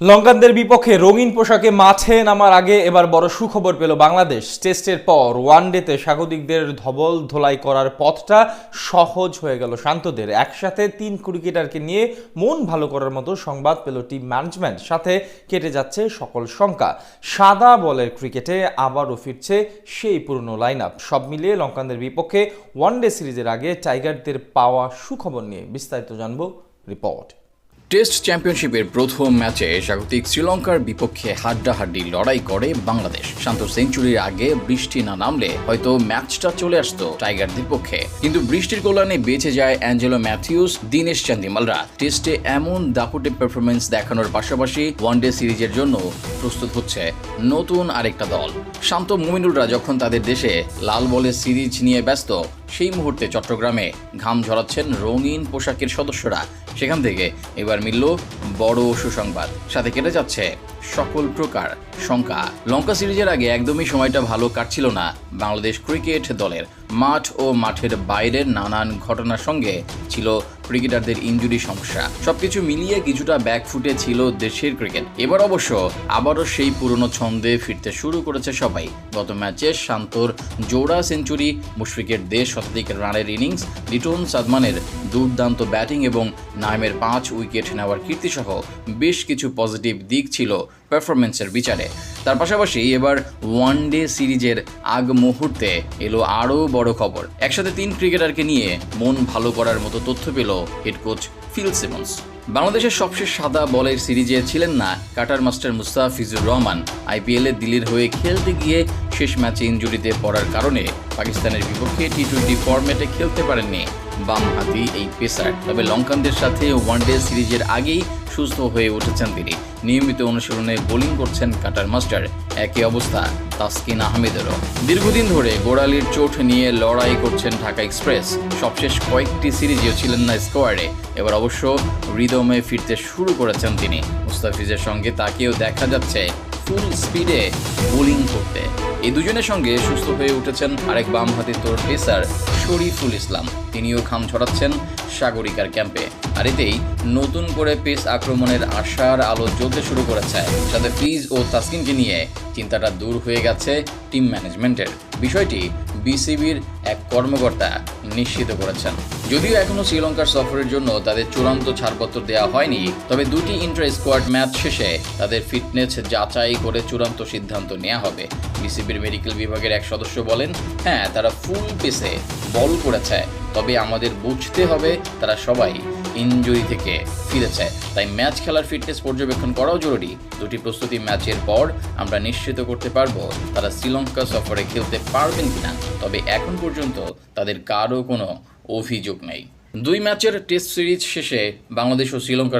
লঙ্কানদের বিপক্ষে রঙিন পোশাকে মাঠে নামার আগে এবার বড় সুখবর পেল বাংলাদেশ। টেস্টের পর ওয়ানডেতে স্বাগতিকদের ধবল ধোলাই করার পথটা সহজ হয়ে গেল শান্তদের। একসাথে তিন ক্রিকেটারকে নিয়ে মন ভালো করার মতো সংবাদ পেল টিম ম্যানেজমেন্ট। সাথে কেটে যাচ্ছে সকল শঙ্কা। সাদা বলের ক্রিকেটে আবারও ফিরছে সেই পুরনো লাইন আপ সব মিলিয়ে লঙ্কানদের বিপক্ষে ওয়ানডে সিরিজের আগে টাইগারদের পাওয়া সুখবর নিয়ে বিস্তারিত জানব রিপোর্ট। টেস্ট চ্যাম্পিয়নশিপের প্রথম ম্যাচে স্বাগতিক শ্রীলঙ্কার বিপক্ষে হাড্ডাহাড্ডি লড়াই করে বাংলাদেশ। শান্ত সেঞ্চুরির আগে বৃষ্টি না নামলে হয়তো ম্যাচটা চলে আসতো টাইগারদের পক্ষে। কিন্তু বৃষ্টির কল্যাণে বেঁচে যায় অ্যাঞ্জেলো ম্যাথিউস, দীনেশ চান্দিমালরা। টেস্টে এমন দাপুটে পারফরমেন্স দেখানোর পাশাপাশি ওয়ানডে সিরিজের জন্য প্রস্তুত হচ্ছে নতুন আরেকটা দল। শান্ত মুমিনুররা যখন তাদের দেশে লাল বলের সিরিজ নিয়ে ব্যস্ত সেই মুহূর্তে চট্টগ্রামে ঘাম ঝরাচ্ছেন রঙিন পোশাকের সদস্যরা। সেখান থেকে এবার মিলল বড় সুসংবাদ। সাথে কেটে যাচ্ছে সকল প্রকার শঙ্কা। লঙ্কা সিরিজের আগে একদমই সময়টা ভালো কাটছিল না বাংলাদেশ ক্রিকেট দলের। মাঠ ও মাঠের বাইরের নানান ঘটনার সঙ্গে ছিল ক্রিকেটারদের ইঞ্জুরি সমস্যা। সবকিছু মিলিয়ে কিছুটা ব্যাকফুটে ছিল দেশের ক্রিকেট। এবার অবশ্য আবারও সেই পুরনো ছন্দে ফিরতে শুরু করেছে সবাই। গত ম্যাচে শান্তর জোড়া সেঞ্চুরি, মুশফিকের দেশ শতাধিক রানের ইনিংস লিটন সাদমানের দুর্দান্ত ব্যাটিং এবং নাইমের পাঁচ উইকেট নেওয়ার কীর্তিসহ বেশ কিছু পজিটিভ দিক ছিল পারফরমেন্সের বিচারে। তার পাশাপাশি এবার ওয়ান ডে সিরিজের আগ মুহূর্তে এলো আরও বড় খবর। একসাথে তিন ক্রিকেটারকে নিয়ে মন ভালো করার মতো তথ্য পেল হেড কোচ ফিল সিমন্স। বাংলাদেশের সবশেষ সাদা বলের সিরিজে ছিলেন না কাটার মাস্টার মুস্তাফিজুর রহমান। আইপিএলে দিল্লির হয়ে খেলতে গিয়ে শেষ ম্যাচে ইঞ্জুরিতে পড়ার কারণে পাকিস্তানের বিপক্ষে টি টোয়েন্টি ফরম্যাটে খেলতে পারেননি বামহাতি এই পেসার। তবে লঙ্কানদের সাথে ওয়ানডে সিরিজের আগেই সুস্থ হয়ে উঠেছেন তিনি। নিয়মিত অনুশীলনে বোলিং করছেন কাটার মাস্টার। একই অবস্থা তাসকিন আহমেদেরও। দীর্ঘদিন ধরে গোড়ালির চোট নিয়ে লড়াই করছেন ঢাকা এক্সপ্রেস। সবশেষ কয়েকটি সিরিজেও ছিলেন না স্কোয়াডে। এবার অবশ্য হৃদমে ফিরতে শুরু করেছেন তিনি। মুস্তাফিজের সঙ্গে তাকেও দেখা যাচ্ছে ফুল স্পিডে বোলিং করতে। এই দুজনের সঙ্গে সুস্থ হয়ে উঠেছেন আরেক বাম হাতে তোর পেসার শরীফুল ইসলাম। তিনিও খাম ছড়াচ্ছেন সাগরিকার ক্যাম্পে। আর এতেই নতুন করে পেস আক্রমণের আশার আলো জ্বলতে শুরু করেছে। সাথে ফিজ ও তাসকিনকে নিয়ে চিন্তাটা দূর হয়ে গেছে টিম ম্যানেজমেন্টের। বিষয়টি বিসিবির এক কর্মকর্তা নিশ্চিত করেছেন। যদিও এখনও শ্রীলঙ্কার সফরের জন্য তাদের চূড়ান্ত ছাড়পত্র দেওয়া হয়নি, তবে দুটি ইন্টার স্কোয়াড ম্যাচ শেষে তাদের ফিটনেস যাচাই করে চূড়ান্ত সিদ্ধান্ত নেওয়া হবে। বিসিবির মেডিকেল বিভাগের এক সদস্য বলেন হ্যাঁ তারা ফুল পেসে বল করেছে, তবে আমাদের বুঝতে হবে তারা সবাই ইনজুরি থেকে ফিরেছে। তাই ম্যাচ খেলার ফিটনেস পর্যবেক্ষণ করাও জরুরি। দুটি প্রস্তুতি ম্যাচের পর আমরা নিশ্চিত করতে পারব তারা শ্রীলঙ্কা সফরে খেলতে পারবেন কিনা। তবে এখন পর্যন্ত তাদের কারও কোনো অভিযোগ নেই। দুই ম্যাচের টেস্ট সিরিজ শেষে বাংলাদেশ ও শ্রীলঙ্কার